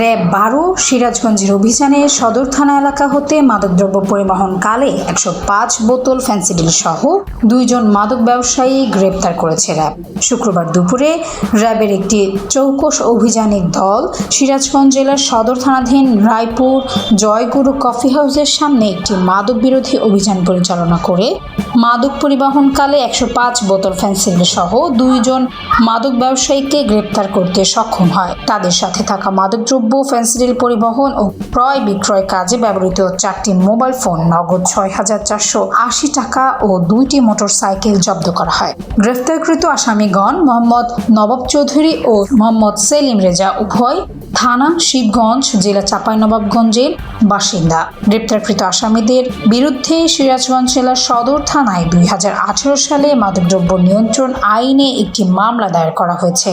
RAB বারো, সিরাজগঞ্জের অভিযানে সদর থানা এলাকা হতে মাদকদ্রব্য পরিবহনকালে একশো পাঁচ বোতল ফ্যান্সিডিল সহ দুইজন মাদক ব্যবসায়ী গ্রেপ্তার করেছে র্যাব। শুক্রবার দুপুরে র্যাবের একটি চৌকস অভিযানিক দল সিরাজগঞ্জ জেলার সদর থানাধীন রায়পুর জয়গুরু কফি হাউসের সামনে একটি মাদক বিরোধী অভিযান পরিচালনা করে মাদক পরিবহনকালে একশো পাঁচ বোতল ফ্যান্সিডিল সহ দুইজন মাদক ব্যবসায়ীকে গ্রেপ্তার করতে সক্ষম হয়। তাদের সাথে থাকা মাদকদ্রব্য ফেন্সিডিল পরিবহন ও ক্রয় বিক্রয় কাজে ব্যবহৃত চারটি মোবাইল ফোন নগদ ছয় হাজার চারশো আশি টাকা ও দুইটি মোটরসাইকেল জব্দ করা হয়। গ্রেফতারকৃত আসামিগণ মোহাম্মদ নবাব চৌধুরী ও মোহাম্মদ সেলিম রেজা উভয় থানা, শিবগঞ্জ, জেলা চাঁপাইনবাবগঞ্জের বাসিন্দা। গ্রেপ্তারকৃত আসামিদের বিরুদ্ধে সিরাজগঞ্জ জেলার সদর থানায় দুই হাজার আঠারো সালে মাদকদ্রব্য নিয়ন্ত্রণ আইনে একটি মামলা দায়ের করা হয়েছে।